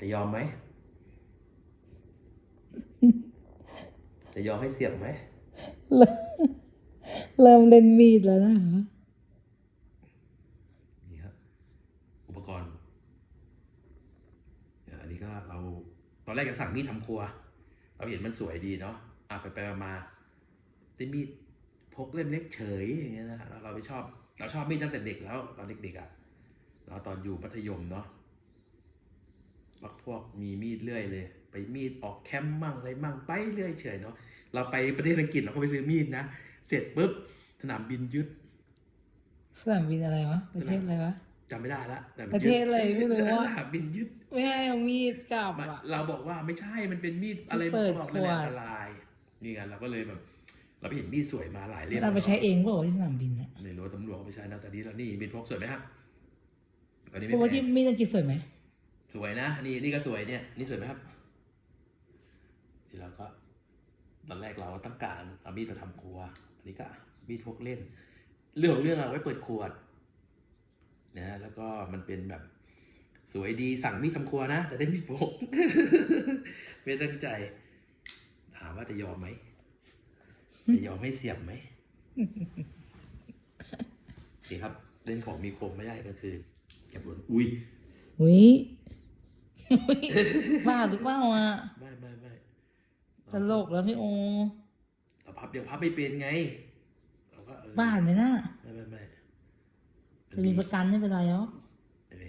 จะยอมไหม จะยอมให้เสียบไหม เริ่มเริ่มเล่นมีดแล้วนะคะนี่ครับ อุปกรณ์เนี่ยอันนี้ก็เราตอนแรกจะสั่งมีดทำครัว เราเห็นมันสวยดีเนาะอะไปไปมาๆได้มีดพกเล่มเล็กเฉยอย่างเงี้ยนะเราเราไปชอบ เราชอบมีดตั้งแต่เด็กแล้ว ตอนเด็กๆอะเราตอนอยู่มัธยมเนาะ พักพวกมีมีดเรื่อยเลย ไปมีดออกแคมป์มั่งอะไรมั่งไปเรื่อยเฉยเนาะเราไปประเทศอังกฤษเราก็ไปซื้อมีดนะเสร็จปุ๊บสนามบินยึดสนามบินอะไรวะประเทศอะไรวะจำไม่ได้ละแต่มันประเทศอะไรไม่รู้อะสนามบินยึดไม่ให้เอามีดกลับมันอะเราบอกว่าไม่ใช่มันเป็นมีดอะไรที่เปิดบอกนั่นแหละขวดอันตรายนี่ไงเราก็เลยแบบ เราไปเห็นมีดสวยมาหลายเล่มเราไปใช้เองเปล่าวะที่สนามบินเนี่ยไม่รู้ว่าตำรวจเขาไม่ใช่นะตอนนี้เรานี่มีดพกสวยไหมครับตอนนี้เพไม่ราะว่าแพที่งมีดอังกฤษสวยไหม สวยนะ นี่นี่ก็สวยเนี่ย นี่สวยไหมครับนี่เราก็ ตอนแรกเราต้องการเอามีดมาทำครัว อันนี้ก็มีดพกเล่น เรื่องของเรื่องเอาไว้เปิดขวดนะแล้วก็มันเป็นแบบสวยดีสั่งมีดทำครัวนะ แต่ได้มีดพกไม่ตั้งใจ ถามว่าจะยอมไหมจะยอมให้เสียบไหมโอเคครับ เล่นของมีคมไม่ได้ก็คือเก็บบนอุ้ยอุ้ย บ้าหรือเปล่าอะไม่ไม่ไม่ตลกแล้วพี่โอเราพับยังพับไม่เป็นไงเราก็เออบ้าไหมน่ะไม่ไม่ไม่จะมีประกันไม่เป็นไรหรอแหม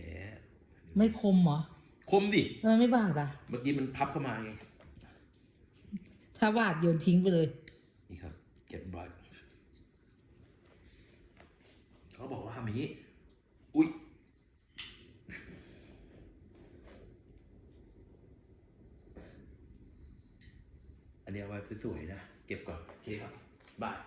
ไม่คมเหรอคมดิทำไมไม่บาดอะ เมื่อกี้มันพับเข้ามาไง ถ้าบาดโยนทิ้งไปเลย นี่ครับ เก็บบ่อยเขาบอกว่าทำอย่างนี้ อุ้ย อันนี้เอาไว้สวยๆนะ เก็บก่อน โอเคครับบาย